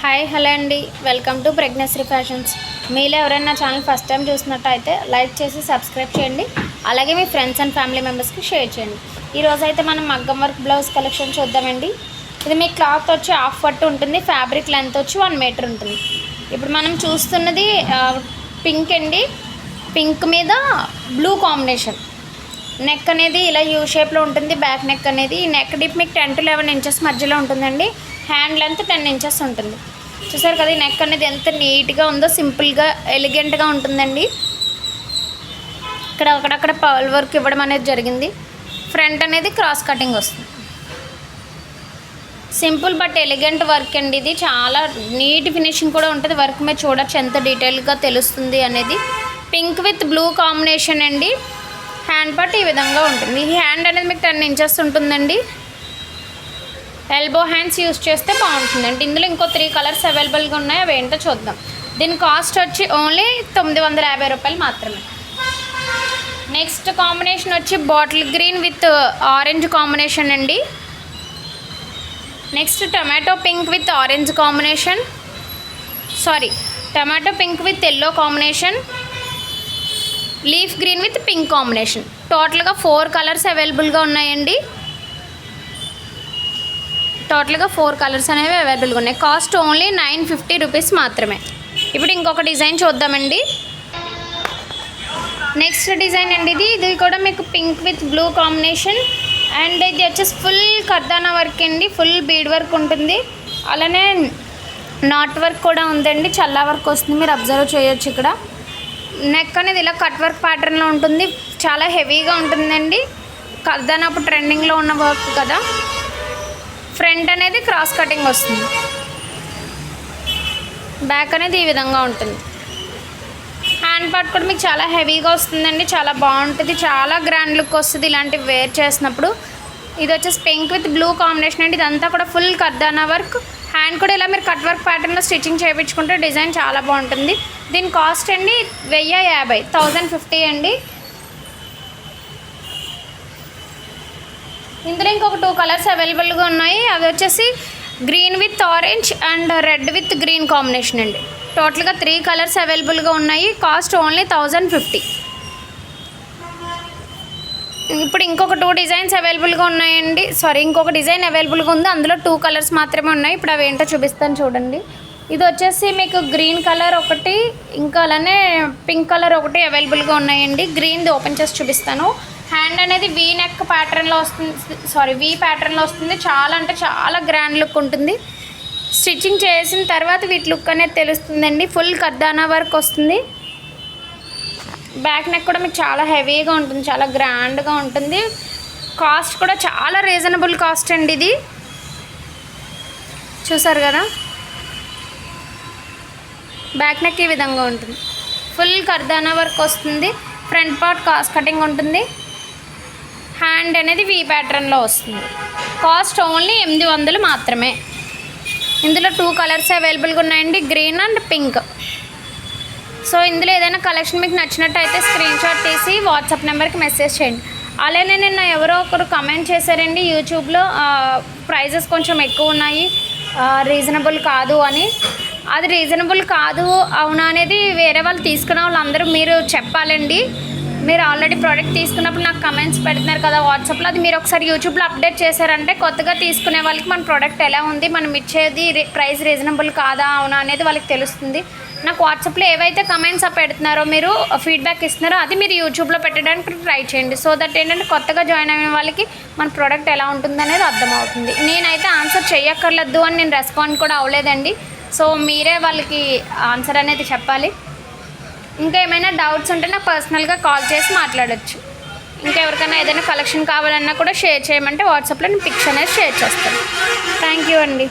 Hi hello అండి. Welcome to pregnancy fashions. మీలో ఎవరైనా ఛానల్ ఫస్ట్ టైం చూసినట్టయితే లైక్ చేసి సబ్స్క్రైబ్ చేయండి. అలాగే మీ ఫ్రెండ్స్ అండ్ ఫ్యామిలీ మెంబర్స్కి షేర్ చేయండి. ఈరోజు అయితే మనం మగ్గం వర్క్ బ్లౌజ్ కలెక్షన్ చూద్దామండి. ఇది మీ క్లాత్ వచ్చి హాఫ్ పట్టు ఉంటుంది ఫ్యాబ్రిక్ లెంత్ వచ్చి వన్ మీటర్ ఉంటుంది. ఇప్పుడు మనం చూస్తున్నది పింక్ అండి. పింక్ మీద బ్లూ కాంబినేషన్. నెక్ అనేది ఇలా యూ షేప్లో ఉంటుంది బ్యాక్ నెక్ అనేది. ఈ నెక్ డిప్ మీకు టెన్ టు లెవెన్ ఇంచెస్ మధ్యలో ఉంటుందండి. హ్యాండ్ లెంత్ టెన్ ఇంచెస్ ఉంటుంది. చూసారు కదా ఈ నెక్ అనేది ఎంత నీట్గా ఉందో సింపుల్గా ఎలిగెంట్గా ఉంటుందండి. ఇక్కడ అక్కడక్కడ పవల్ వర్క్ ఇవ్వడం అనేది జరిగింది. ఫ్రంట్ అనేది క్రాస్ కటింగ్ వస్తుంది. సింపుల్ బట్ ఎలిగెంట్ వర్క్ అండి ఇది. చాలా నీట్ ఫినిషింగ్ కూడా ఉంటుంది. వర్క్ మీద చూడొచ్చు ఎంత డీటెయిల్గా తెలుస్తుంది అనేది. పింక్ విత్ బ్లూ కాంబినేషన్ అండి. హ్యాండ్ పార్ట్ ఈ విధంగా ఉంటుంది. ఈ హ్యాండ్ అనేది మీకు టెన్ ఇంచెస్ ఉంటుందండి. ఎల్బో హ్యాండ్స్ యూస్ చేస్తే బాగుంటుందండి ఇందులో ఇంకో త్రీ కలర్స్ అవైలబుల్గా ఉన్నాయి. అవి ఏంటో చూద్దాం. దీని కాస్ట్ వచ్చి ఓన్లీ తొమ్మిది వందల యాభై రూపాయలు మాత్రమే. నెక్స్ట్ కాంబినేషన్ వచ్చి bottle green with orange combination అండి. Next tomato pink with orange combination sorry tomato pink with yellow combination leaf green with pink combination టోటల్గా ఫోర్ కలర్స్ అవైలబుల్గా ఉన్నాయండి. టోటల్గా ఫోర్ కలర్స్ అనేవి అవైలబుల్గా ఉన్నాయి. Cost only nine fifty rupees మాత్రమే. ఇప్పుడు ఇంకొక డిజైన్ చూద్దామండి. నెక్స్ట్ డిజైన్ అండి ఇది. ఇది కూడా మీకు pink with blue combination. And ఇది వచ్చేసి ఫుల్ కర్దానా వర్క్ అండి. ఫుల్ బీడ్ వర్క్ ఉంటుంది. అలానే నాట్ వర్క్ కూడా ఉందండి. చల్లా వర్క్ వస్తుంది. మీరు అబ్జర్వ్ చేయొచ్చు ఇక్కడ. నెక్ అనేది ఇలా కట్ వర్క్ ప్యాటర్న్లో ఉంటుంది. చాలా హెవీగా ఉంటుందండి. కర్దానా అప్పుడు ట్రెండింగ్లో ఉన్న వర్క్ కదా. ఫ్రంట్ అనేది క్రాస్ కటింగ్ వస్తుంది. బ్యాక్ అనేది ఈ విధంగా ఉంటుంది. హ్యాండ్ పార్ట్ కూడా మీకు చాలా హెవీగా వస్తుందండి. చాలా బాగుంటుంది. చాలా గ్రాండ్ లుక్ వస్తుంది ఇలాంటివి వేర్ చేసినప్పుడు. ఇది వచ్చేసి పింక్ విత్ బ్లూ కాంబినేషన్ అండి. ఇదంతా కూడా ఫుల్ కర్దానా వర్క్. హ్యాండ్ కూడా ఇలా మీరు కట్ వర్క్ ప్యాటర్న్లో స్టిచ్చింగ్ చేయించుకుంటే డిజైన్ చాలా బాగుంటుంది. దీని కాస్ట్ అండి వెయ్యి యాభై థౌజండ్ ఫిఫ్టీ అండి. ఇందులో ఇంకొక టూ కలర్స్ అవైలబుల్గా ఉన్నాయి. అవి వచ్చేసి green with orange and red with green combination అండి. టోటల్గా త్రీ కలర్స్ అవైలబుల్గా ఉన్నాయి. కాస్ట్ ఓన్లీ థౌజండ్ ఫిఫ్టీ ఇప్పుడు ఇంకొక టూ డిజైన్స్ అవైలబుల్గా ఉన్నాయండి. సారీ ఇంకొక డిజైన్ అవైలబుల్గా ఉంది. అందులో టూ కలర్స్ మాత్రమే ఉన్నాయి. ఇప్పుడు అవి ఏంటో చూపిస్తాను చూడండి. ఇది వచ్చేసి మీకు గ్రీన్ కలర్ ఒకటి ఇంకా అలానే పింక్ కలర్ ఒకటి అవైలబుల్గా ఉన్నాయండి. గ్రీన్ది ఓపెన్ చేసి చూపిస్తాను. హ్యాండ్ అనేది వీ నెక్ ప్యాటర్న్లో వస్తుంది. సారీ వీ ప్యాటర్న్లో వస్తుంది. చాలా అంటే చాలా గ్రాండ్ లుక్ ఉంటుంది. స్టిచ్చింగ్ చేసిన తర్వాత వీటి లుక్ అనేది తెలుస్తుందండి. ఫుల్ కర్దానా వర్క్ వస్తుంది. బ్యాక్ నెక్ కూడా మీకు చాలా హెవీగా ఉంటుంది. చాలా గ్రాండ్గా ఉంటుంది. కాస్ట్ కూడా చాలా రీజనబుల్ కాస్ట్ అండి ఇది. చూసారు కదా? బ్యాక్ నెక్ ఈ విధంగా ఉంటుంది. ఫుల్ కర్దానా వర్క్ వస్తుంది. ఫ్రంట్ పార్ట్ కాస్ట్ కటింగ్ ఉంటుంది. హ్యాండ్ అనేది వీ ప్యాటర్న్లో వస్తుంది. కాస్ట్ ఓన్లీ ఎనిమిది వందలు మాత్రమే. ఇందులో టూ కలర్స్ అవైలబుల్గా ఉన్నాయండి గ్రీన్ అండ్ పింక్ సో ఇందులో ఏదైనా కలెక్షన్ మీకు నచ్చినట్టయితే స్క్రీన్ షాట్ తీసి వాట్సాప్ నెంబర్కి మెసేజ్ చేయండి. అలానే నిన్న ఎవరో ఒకరు కమెంట్ చేశారండి యూట్యూబ్లో ప్రైజెస్ కొంచెం ఎక్కువ ఉన్నాయి. రీజనబుల్ కాదు అని. అది రీజనబుల్ కాదు అవునా అనేది వేరే వాళ్ళు తీసుకున్న వాళ్ళందరూ మీరు చెప్పాలండి. మీరు ఆల్రెడీ ప్రోడక్ట్ తీసుకున్నప్పుడు నాకు కమెంట్స్ పెడుతున్నారు కదా వాట్సాప్లో అది మీరు ఒకసారి యూట్యూబ్లో అప్డేట్ చేశారంటే కొత్తగా తీసుకునే వాళ్ళకి మన ప్రోడక్ట్ ఎలా ఉంది మనం ఇచ్చేది ప్రైస్ రీజనబుల్ కాదా అవునా అనేది వాళ్ళకి తెలుస్తుంది. నాకు వాట్సాప్లో ఏవైతే కమెంట్స్ పెడుతున్నారో మీరు ఫీడ్బ్యాక్ ఇస్తున్నారో అది మీరు యూట్యూబ్లో పెట్టడానికి ట్రై చేయండి. సో దట్ ఏంటంటే కొత్తగా జాయిన్ అయిన వాళ్ళకి మన ప్రోడక్ట్ ఎలా ఉంటుంది అనేది అర్థమవుతుంది. నేనైతే ఆన్సర్ చేయక్కర్లేదు అని నేను రెస్పాండ్ కూడా అవ్వలేదండి. సో మీరే వాళ్ళకి ఆన్సర్ అనేది చెప్పాలి. ఇంకా ఏమైనా డౌట్స్ ఉంటే నాకు పర్సనల్గా కాల్ చేసి మాట్లాడచ్చు. ఇంకా ఎవరికైనా ఏదైనా కలెక్షన్ కావాలన్నా కూడా షేర్ చేయమంటే వాట్సాప్లో నేను పిక్స్ అనేది షేర్ చేస్తాను. థ్యాంక్ యూ అండి.